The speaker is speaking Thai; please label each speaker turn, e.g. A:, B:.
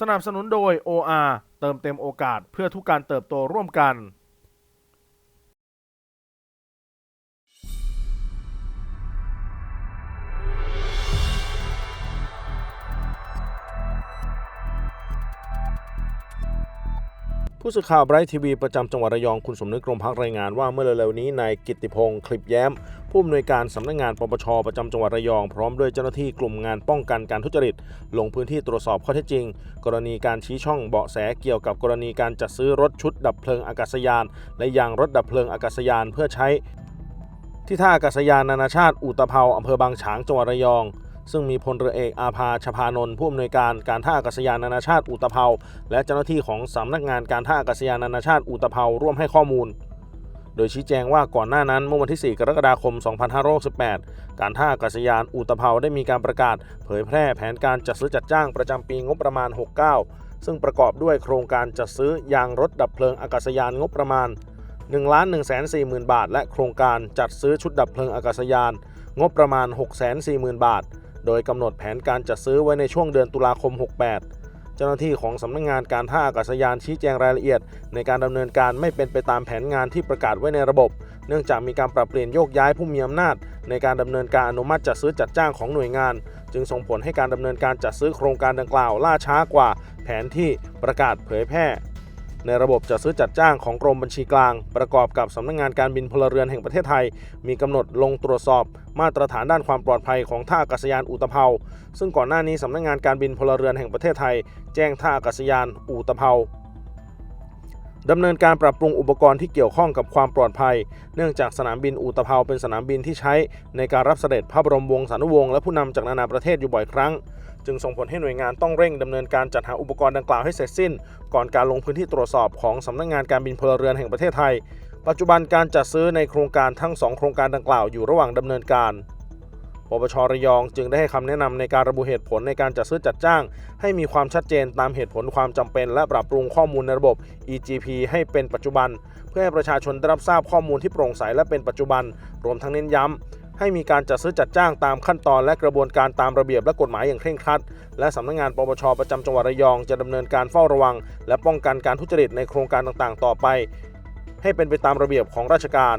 A: สนับสนุนโดย OR เติมเต็มโอกาสเพื่อทุกการเติบโตร่วมกัน ผู้สื่อข่าวไบรท์ทีวีประจำจังหวัดระยองคุณสมนึกกรมพักรายงานว่าเมื่อเร็วๆนี้นายกิติพงศ์คลิปแย้ม ผู้อำนวยการสำนักงานปปชประจำจังหวัดระยอง พร้อมด้วยเจ้าหน้าที่กลุ่มงานป้องกันการทุจริต ลงพื้นที่ตรวจสอบข้อเท็จจริง กรณีการชี้ช่องเบาะแสเกี่ยวกับกรณีการจัดซื้อรถชุดดับเพลิงอากาศยาน และยางรถดับเพลิงอากาศยานเพื่อใช้ ที่ท่าอากาศยานนานาชาติอุตภเปาอำเภอบางฉางจังหวัดระยอง ซึ่งมีพลเรือเอกอาภาชพานนท์ผู้อำนวยการการท่าอากาศยานนานาชาติอุตภเปาและเจ้าหน้าที่ของสำนักงานการท่าอากาศยานนานาชาติอุตภเปาร่วมให้ข้อมูลโดยชี้แจงว่าก่อนหน้านั้นเมื่อวันที่ 4 กรกฎาคม 2568 การท่าอากาศยานอุตภเปาได้มีการประกาศ เผยแพร่แผนการจัดซื้อจัดจ้างประจำปีงบประมาณ 69 ซึ่งประกอบด้วยโครงการจัดซื้อยางรถดับเพลิงอากาศยานงบประมาณ 1 1 4 0 0 0 0 บาท และโครงการจัดซื้อชุดดับเพลิงอากาศยาน งบประมาณ 6 4 0 0 0 0 บาท โดยกำหนดแผนการจัดซื้อไว้ในช่วงเดือนตุลาคม 68 เจ้าหน้าที่ของสำนักงานการท่าอากาศยานชี้แจงรายละเอียด ในการดำเนินการไม่เป็นไปตามแผนงานที่ประกาศไว้ในระบบ เนื่องจากมีการปรับเปลี่ยนโยกย้ายผู้มีอำนาจ ในการดำเนินการอนุมัติจัดซื้อจัดจ้างของหน่วยงาน จึงส่งผลให้การดำเนินการจัดซื้อโครงการดังกล่าวล่าช้ากว่า แผนที่ประกาศเผยแพร่ ในระบบจัดซื้อจัดจ้างของกรมบัญชีกลาง ประกอบกับสำนักงานการบินพลเรือนแห่งประเทศไทย มีกำหนดลงตรวจสอบมาตรฐานด้านความปลอดภัยของท่าอากาศยานอุตภเปาซึ่งก่อนหน้านี้สำนักงานการบินพลเรือนแห่งประเทศไทย แจ้งท่าอากาศยานอุตภเปาดำเนินการปรับปรุงอุปกรณ์ที่เกี่ยวข้องกับความปลอดภัย เนื่องจากสนามบินอุตภเปาเป็นสนามบินที่ใช้ในการรับเสด็จพระบรมวงศานุวงศ์และผู้นำจากนานาประเทศอยู่บ่อยครั้ง จึงส่งผลให้หน่วยงานต้องเร่งดำเนินการจัดหาอุปกรณ์ดังกล่าวให้เสร็จสิ้น ก่อนการลงพื้นที่ตรวจสอบของสำนักงานการบินพลเรือนแห่งประเทศไทย ปัจจุบันการจัดซื้อในโครงการทั้ง 2 โครงการดังกล่าวอยู่ระหว่างดำเนินการปปชระยองจึงได้ให้คำแนะนำในการระบุเหตุผลในการจัดซื้อจัดจ้าง ให้มีความชัดเจนตามเหตุผลความจำเป็น และปรับปรุงข้อมูลในระบบ EGP ให้เป็นปัจจุบัน เพื่อให้ประชาชนได้รับทราบข้อมูลที่โปร่งใสและเป็นปัจจุบัน รวมทั้งเน้นย้ำ ให้มีการจัดซื้อจัดจ้างตามขั้นตอนและกระบวนการตามระเบียบและกฎหมายอย่างเคร่งครัด และสำนักงานปปชประจำจังหวัดระยองจะดำเนินการเฝ้าระวัง และป้องกันการทุจริตในโครงการต่างๆ ต่อไป ให้เป็นไปตามระเบียบของราชการ